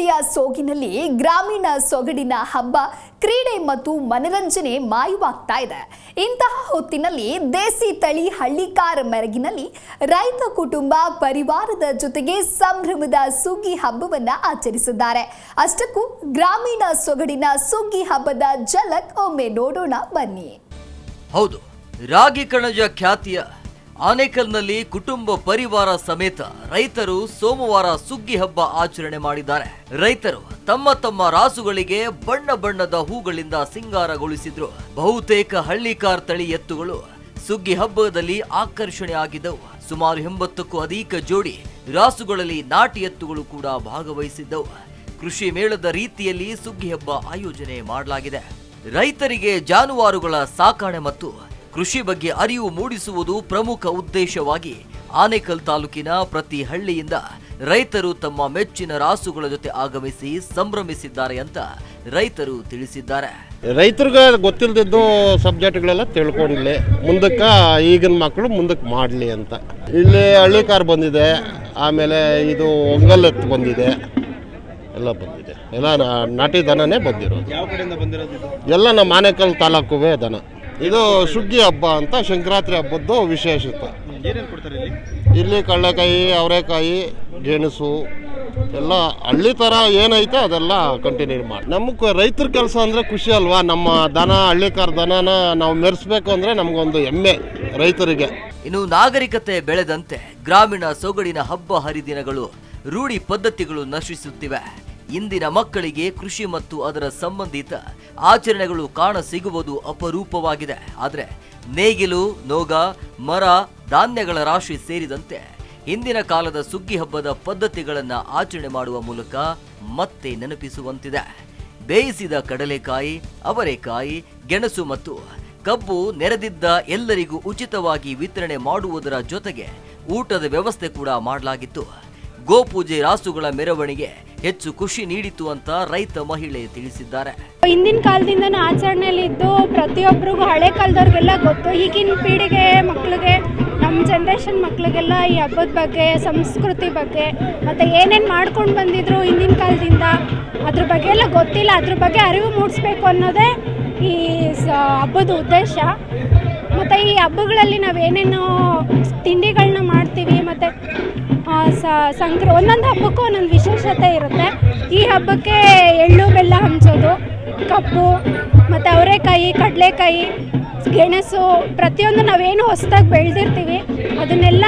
ಪ್ರಕೃತಿಯ ಸೋಗಿನಲ್ಲಿ ಗ್ರಾಮೀಣ ಸೊಗಡಿನ ಹಬ್ಬ, ಕ್ರೀಡೆ ಮತ್ತು ಮನರಂಜನೆ ಮಾಯವಾಗ್ತಾ ಇದೆ. ಇಂತಹ ಹೊತ್ತಿನಲ್ಲಿ ದೇಸಿ ತಳಿ ಹಳ್ಳಿಕಾರ್ ಮೆರಗಿನಲ್ಲಿ ರೈತ ಕುಟುಂಬ ಪರಿವಾರದ ಜೊತೆಗೆ ಸಂಭ್ರಮದ ಸುಗ್ಗಿ ಹಬ್ಬವನ್ನ ಆಚರಿಸಿದ್ದಾರೆ. ಅಷ್ಟಕ್ಕೂ ಗ್ರಾಮೀಣ ಸೊಗಡಿನ ಸುಗ್ಗಿ ಹಬ್ಬದ ಝಲಕ್ ಒಮ್ಮೆ ನೋಡೋಣ ಬನ್ನಿ. ಹೌದು, ರಾಗಿ ಕಣಜ ಖ್ಯಾತಿಯ ಆನೇಕಲ್ನಲ್ಲಿ ಕುಟುಂಬ ಪರಿವಾರ ಸಮೇತ ರೈತರು ಸೋಮವಾರ ಸುಗ್ಗಿ ಹಬ್ಬ ಆಚರಣೆ ಮಾಡಿದ್ದಾರೆ. ರೈತರು ತಮ್ಮ ತಮ್ಮ ರಾಸುಗಳಿಗೆ ಬಣ್ಣ ಬಣ್ಣದ ಹೂಗಳಿಂದ ಸಿಂಗಾರಗೊಳಿಸಿದ್ರು. ಬಹುತೇಕ ಹಳ್ಳಿಕಾರ್ ತಳಿ ಎತ್ತುಗಳು ಸುಗ್ಗಿ ಹಬ್ಬದಲ್ಲಿ ಆಕರ್ಷಣೆ ಆಗಿದ್ದವು. ಸುಮಾರು ಎಂಬತ್ತಕ್ಕೂ ಅಧಿಕ ಜೋಡಿ ರಾಸುಗಳಲ್ಲಿ ನಾಟಿ ಎತ್ತುಗಳು ಕೂಡ ಭಾಗವಹಿಸಿದ್ದವು. ಕೃಷಿ ಮೇಳದ ರೀತಿಯಲ್ಲಿ ಸುಗ್ಗಿ ಹಬ್ಬ ಆಯೋಜನೆ ಮಾಡಲಾಗಿದೆ. ರೈತರಿಗೆ ಜಾನುವಾರುಗಳ ಸಾಕಣೆ ಮತ್ತು ಕೃಷಿ ಬಗ್ಗೆ ಅರಿವು ಮೂಡಿಸುವುದು ಪ್ರಮುಖ ಉದ್ದೇಶವಾಗಿ ಆನೇಕಲ್ ತಾಲೂಕಿನ ಪ್ರತಿ ಹಳ್ಳಿಯಿಂದ ರೈತರು ತಮ್ಮ ಮೆಚ್ಚಿನ ರಾಸುಗಳ ಜೊತೆ ಆಗಮಿಸಿ ಸಂಭ್ರಮಿಸಿದ್ದಾರೆ ಅಂತ ರೈತರು ತಿಳಿಸಿದ್ದಾರೆ. ರೈತರಿಗೆ ಗೊತ್ತಿಲ್ದಿದ್ದು ಸಬ್ಜೆಕ್ಟ್ಗಳೆಲ್ಲ ತಿಳ್ಕೊಂಡಿಲ್ಲ. ಮುಂದಕ್ಕೆ ಈಗಿನ ಮಕ್ಕಳು ಮುಂದಕ್ಕೆ ಮಾಡಲಿ ಅಂತ. ಇಲ್ಲಿ ಹಳ್ಳಿ ಕಾರ್ ಬಂದಿದೆ. ಆಮೇಲೆ ಇದು ಒಂಗಲ್ಲತ್ತು ಬಂದಿದೆ. ಎಲ್ಲ ಬಂದಿದೆ. ಎಲ್ಲ ನಾಟಿ ದನನೇ ಬಂದಿರೋದು. ಯಾವ ಕಡೆಯಿಂದ ಬಂದಿರೋದು ಎಲ್ಲ ನಮ್ಮ ಆನೇಕಲ್ ತಾಲೂಕುವೇ ದನ. ಇದು ಸುಗ್ಗಿ ಹಬ್ಬ ಅಂತ ಸಂಕ್ರಾಂತಿ ಹಬ್ಬದ್ದು ವಿಶೇಷತೆ. ಏನೇನು ಕೊಡ್ತಾರೆ ಇಲ್ಲಿ? ಇಲ್ಲಿ ಕಡಲೆಕಾಯಿ ಅವರೆಕಾಯಿ ಗೆಣಸು ಎಲ್ಲ ಹಳ್ಳಿ ಥರ ಏನೈತೆ ಅದೆಲ್ಲ ಕಂಟಿನ್ಯೂ ಮಾಡಿ. ನಮಗೆ ರೈತರ ಕೆಲಸ ಅಂದರೆ ಖುಷಿ ಅಲ್ವಾ? ನಮ್ಮ ದನ ಹಳ್ಳಿಕಾರ ದನನ ನಾವು ಮೆರೆಸ್ಬೇಕು ಅಂದರೆ ನಮಗೊಂದು ಹೆಮ್ಮೆ ರೈತರಿಗೆ. ಇನ್ನು ನಾಗರಿಕತೆ ಬೆಳೆದಂತೆ ಗ್ರಾಮೀಣ ಸೊಗಡಿನ ಹಬ್ಬ ಹರಿದಿನಗಳು ರೂಢಿ ಪದ್ಧತಿಗಳು ನಶಿಸುತ್ತಿವೆ. ಇಂದಿನ ಮಕ್ಕಳಿಗೆ ಕೃಷಿ ಮತ್ತು ಅದರ ಸಂಬಂಧಿತ ಆಚರಣೆಗಳು ಕಾಣ ಸಿಗುವುದು ಅಪರೂಪವಾಗಿದೆ. ಆದರೆ ನೇಗಿಲು, ನೋಗ, ಮರ, ಧಾನ್ಯಗಳ ರಾಶಿ ಸೇರಿದಂತೆ ಹಿಂದಿನ ಕಾಲದ ಸುಗ್ಗಿ ಹಬ್ಬದ ಪದ್ಧತಿಗಳನ್ನು ಆಚರಣೆ ಮಾಡುವ ಮೂಲಕ ಮತ್ತೆ ನೆನಪಿಸುವಂತಿದೆ. ಬೇಯಿಸಿದ ಕಡಲೆಕಾಯಿ, ಅವರೆಕಾಯಿ, ಗೆಣಸು ಮತ್ತು ಕಬ್ಬು ನೆರೆದಿದ್ದ ಎಲ್ಲರಿಗೂ ಉಚಿತವಾಗಿ ವಿತರಣೆ ಮಾಡುವುದರ ಜೊತೆಗೆ ಊಟದ ವ್ಯವಸ್ಥೆ ಕೂಡ ಮಾಡಲಾಗಿತ್ತು. ಗೋಪೂಜೆ ರಾಸುಗಳ ಮೆರವಣಿಗೆ ಹೆಚ್ಚು ಖುಷಿ ನೀಡಿತು ಅಂತ ರೈತ ಮಹಿಳೆ ತಿಳಿಸಿದ್ದಾರೆ. ಹಿಂದಿನ ಕಾಲದಿಂದ ಆಚರಣೆಯಲ್ಲಿ ಇದ್ದು ಪ್ರತಿಯೊಬ್ಬರಿಗೂ ಹಳೆ ಕಾಲದವ್ರಿಗೆಲ್ಲ ಗೊತ್ತು. ಈಗಿನ ಪೀಳಿಗೆ ಮಕ್ಕಳಿಗೆ ನಮ್ಮ ಜನ್ರೇಷನ್ ಮಕ್ಕಳಿಗೆಲ್ಲ ಈ ಹಬ್ಬದ ಬಗ್ಗೆ, ಸಂಸ್ಕೃತಿ ಬಗ್ಗೆ, ಮತ್ತು ಏನೇನು ಮಾಡ್ಕೊಂಡು ಬಂದಿದ್ರು ಹಿಂದಿನ ಕಾಲದಿಂದ, ಅದ್ರ ಬಗ್ಗೆ ಎಲ್ಲ ಗೊತ್ತಿಲ್ಲ. ಅದ್ರ ಬಗ್ಗೆ ಅರಿವು ಮೂಡಿಸ್ಬೇಕು ಅನ್ನೋದೇ ಈ ಹಬ್ಬದ ಉದ್ದೇಶ. ಮತ್ತು ಈ ಹಬ್ಬಗಳಲ್ಲಿ ನಾವು ಏನೇನು ತಿಂಡಿಗಳನ್ನ ಮಾಡ್ತೀವಿ, ಮತ್ತು ಸಂಕ್ರ, ಒಂದೊಂದು ಹಬ್ಬಕ್ಕೂ ಒಂದೊಂದು ವಿಶೇಷತೆ ಇರುತ್ತೆ. ಈ ಹಬ್ಬಕ್ಕೆ ಎಳ್ಳು, ಬೆಲ್ಲ ಹಂಚೋದು, ಕಬ್ಬು, ಮತ್ತು ಅವರೆಕಾಯಿ, ಕಡಲೆಕಾಯಿ, ಗೆಣಸು, ಪ್ರತಿಯೊಂದು ನಾವೇನು ಹೊಸದಾಗಿ ಬೆಳೆದಿರ್ತೀವಿ. ಅದನ್ನೆಲ್ಲ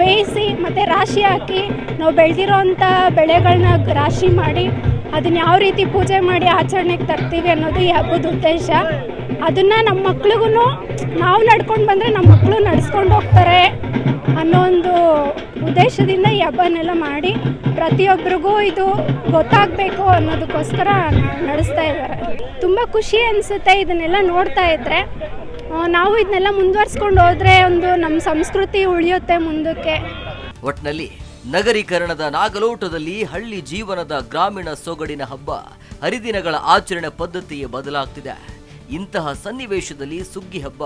ಬೇಯಿಸಿ ಮತ್ತು ರಾಶಿ ಹಾಕಿ ನಾವು ಬೆಳೆದಿರೋ ಅಂಥ ಬೆಳೆಗಳನ್ನ ರಾಶಿ ಮಾಡಿ ಅದನ್ನ ಯಾವ ರೀತಿ ಪೂಜೆ ಮಾಡಿ ಆಚರಣೆಗೆ ತರ್ತೀವಿ ಅನ್ನೋದು ಈ ಹಬ್ಬದ ಉದ್ದೇಶ. ಅದನ್ನು ನಮ್ಮ ಮಕ್ಳಿಗೂ ನಾವು ನಡ್ಕೊಂಡು ಬಂದರೆ ನಮ್ಮ ಮಕ್ಕಳು ನಡೆಸ್ಕೊಂಡು ಹೋಗ್ತಾರೆ ಅನ್ನೋ ಒಂದು ಉದ್ದೇಶದಿಂದ ಈ ಹಬ್ಬನೆಲ್ಲ ಮಾಡಿ ಪ್ರತಿಯೊಬ್ಬರಿಗೂ ಇದು ಗೊತ್ತಾಗಬೇಕು ಅನ್ನೋದಕ್ಕೋಸ್ಕರ ನಡೆಸ್ತಾ ಇದ್ದಾರೆ. ತುಂಬ ಖುಷಿ ಅನಿಸುತ್ತೆ ಇದನ್ನೆಲ್ಲ ನೋಡ್ತಾ ಇದ್ದರೆ ನಾವು ಇದನ್ನೆಲ್ಲ ಮುಂದುವರಿಸ್ಕೊಂಡು ಹೋದರೆ ಒಂದು ನಮ್ಮ ಸಂಸ್ಕೃತಿ ಉಳಿಯುತ್ತೆ ಮುಂದಕ್ಕೆ. ಒಟ್ನಲ್ಲಿ ನಗರೀಕರಣದ ನಾಗಲೋಟದಲ್ಲಿ ಹಳ್ಳಿ ಜೀವನದ ಗ್ರಾಮೀಣ ಸೊಗಡಿನ ಹಬ್ಬ ಹರಿದಿನಗಳ ಆಚರಣೆ ಪದ್ಧತಿಯೇ ಬದಲಾಗ್ತಿದೆ. ಇಂತಹ ಸನ್ನಿವೇಶದಲ್ಲಿ ಸುಗ್ಗಿ ಹಬ್ಬ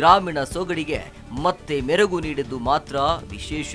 ಗ್ರಾಮೀಣ ಸೊಗಡಿಗೆ ಮತ್ತೆ ಮೆರಗು ನೀಡಿದ್ದು ಮಾತ್ರ ವಿಶೇಷ.